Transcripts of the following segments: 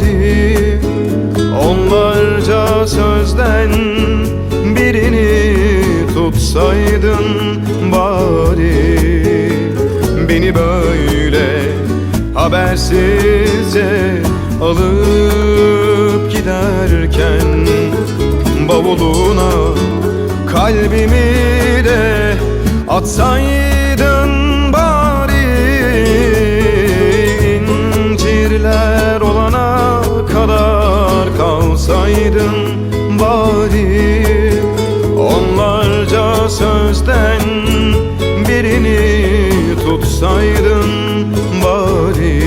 bari Onlarca sözden birini tutsaydın bari. Beni böyle habersizce alıp giderken Bavuluna kalbimi de atsaydın tutsaydın bari.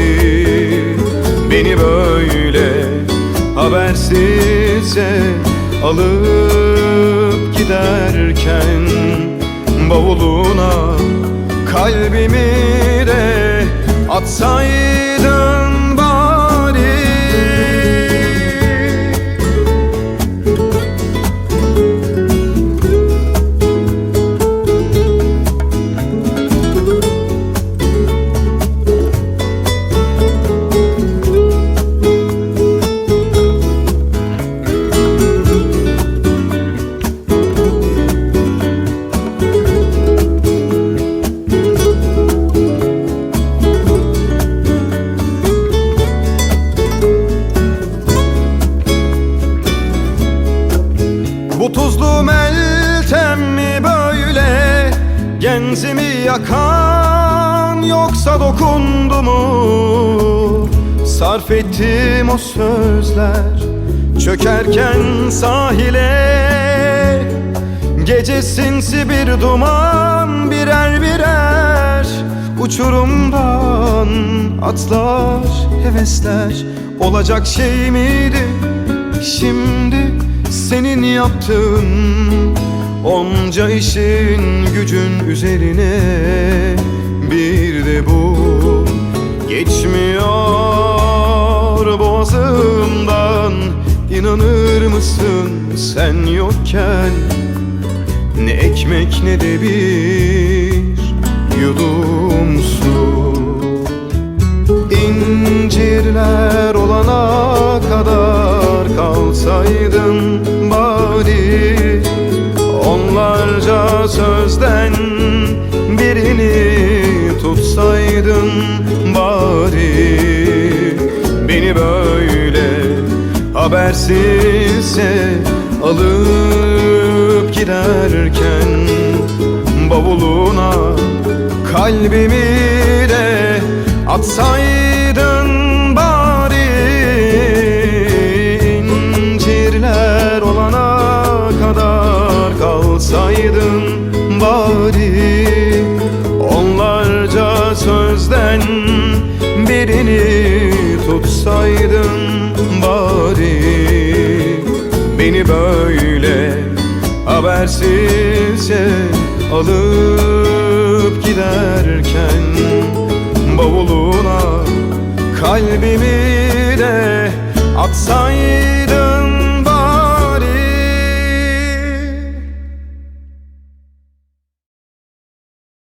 Beni böyle habersizce alıp giderken Bavuluna kalbimi de atsaydın Genzimi yakan yoksa dokundu mu? Sarf ettim o sözler Çökerken sahile Gece sinsi bir duman birer birer Uçurumdan atlar hevesler Olacak şey miydi? Şimdi senin yaptığın Onca işin gücün üzerine Bir de bu. Geçmiyor boğazımdan İnanır mısın sen yokken? Ne ekmek ne de bir yudum su. İncirler olana kadar kalsaydın sözden birini tutsaydın bari. Beni böyle habersizce alıp giderken Bavuluna kalbimi de atsaydın bari. İncirler olana kadar kalsaydın birini tutsaydın bari. Beni böyle habersizce alıp giderken Bavuluna kalbimi de atsaydın